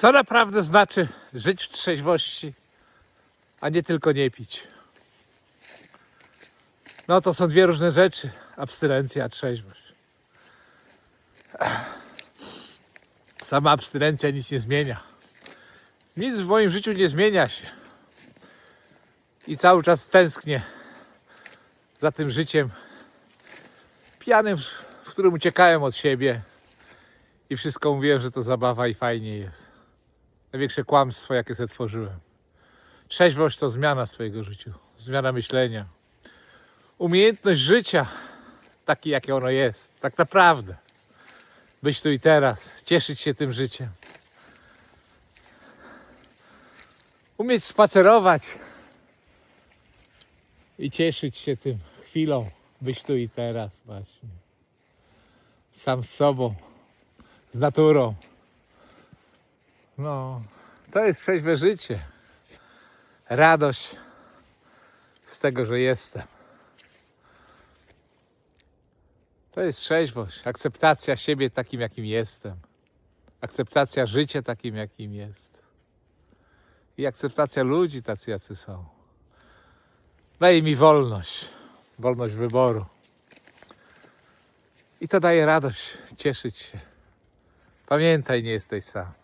Co naprawdę znaczy żyć w trzeźwości, a nie tylko nie pić? No to są dwie różne rzeczy. Abstynencja, trzeźwość. Sama abstynencja nic nie zmienia. Nic w moim życiu nie zmienia się. I cały czas tęsknię za tym życiem pijanym, w którym uciekałem od siebie i wszystko mówiłem, że to zabawa i fajnie jest. Największe kłamstwo, jakie sobie tworzyłem. Trzeźwość to zmiana swojego życia, zmiana myślenia. Umiejętność życia, taki jakie ono jest, tak naprawdę. Być tu i teraz, cieszyć się tym życiem. Umieć spacerować i cieszyć się tym chwilą, być tu i teraz właśnie. Sam z sobą, z naturą. No, to jest trzeźwe życie. Radość z tego, że jestem. To jest trzeźwość, akceptacja siebie takim, jakim jestem. Akceptacja życia takim, jakim jest. I akceptacja ludzi tacy, jacy są. Daje mi wolność, wolność wyboru. I to daje radość cieszyć się. Pamiętaj, nie jesteś sam.